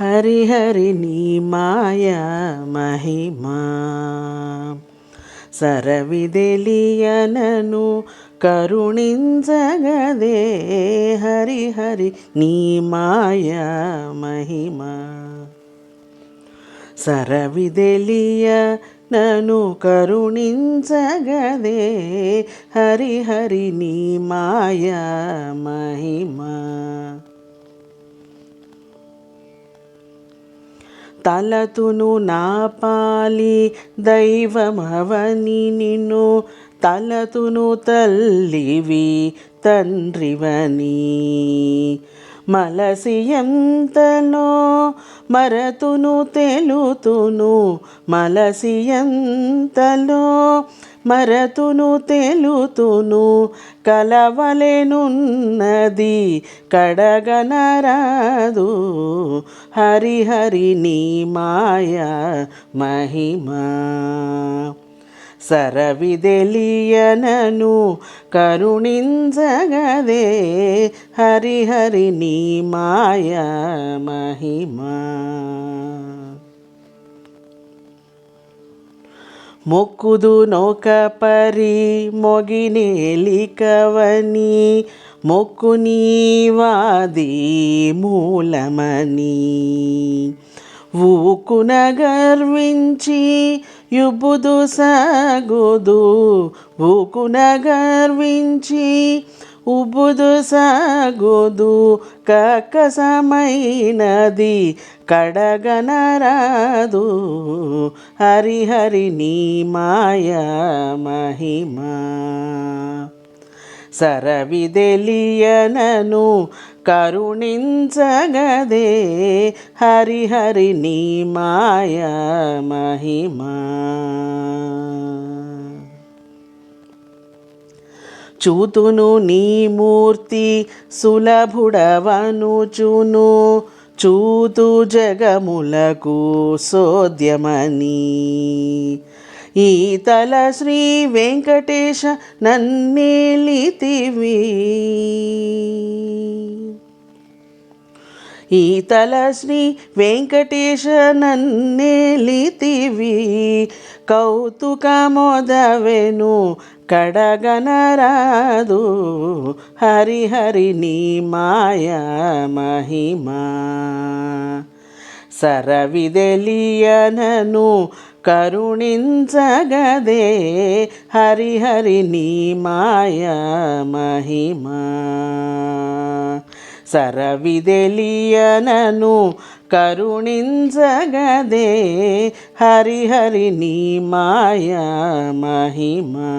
హరిహరి నీ మాయా మహిమా. సరవిదెలియనను కరుణించగదే హరిహరి నీ మాయా మహిమా. సరవిదెలియ నను కరుణించగదే హరిహరి నీ మాయా మహిమా. తలతును నాపాలి దైవమవని నిన్ను. తలతును తల్లివి తండ్రివని. మలసియంతలో మరతును తెలుతును. మలసియంతలో మరతును తెలుతును కలవలేనున్నది కడగనరాదు. హరిహరి నీ మాయ మహిమా. సరవిదెలియనను కరుణించగదే హరిహరి నీ మాయ మహిమా. మొక్కుదు నౌక పరి మొగినేలికవని మొక్కు నీవాది మూలమని. ఊకున గర్వించి యుబుదు సాగుదు ఊకున గర్వించి ఉబుదు సాగుదు కక్కసమైనది కడగనరాదు. హరిహరి నీ మాయా మహిమా. సరవిదెలియనను కరుణించగదే. హరిహరి నీ మాయా మహిమా. చూతును నీ మూర్తి సులభుడవనుచును. చూతు జగములకు సోద్యమని. ఈతల శ్రీ వెంకటేశ నన్నేలితివి. ఈతల శ్రీ వెంకటేశ నన్నేలితివి కౌతుకమోదవెను కడగనరాదు. హరిహరిని మాయా మహిమా. సరవిదెలియనను కరుణించగదే. హరిహరిని మాయా మహిమా. సరవిదెలియనను కరుణించగదే హరిహరి నీ మాయా మహిమా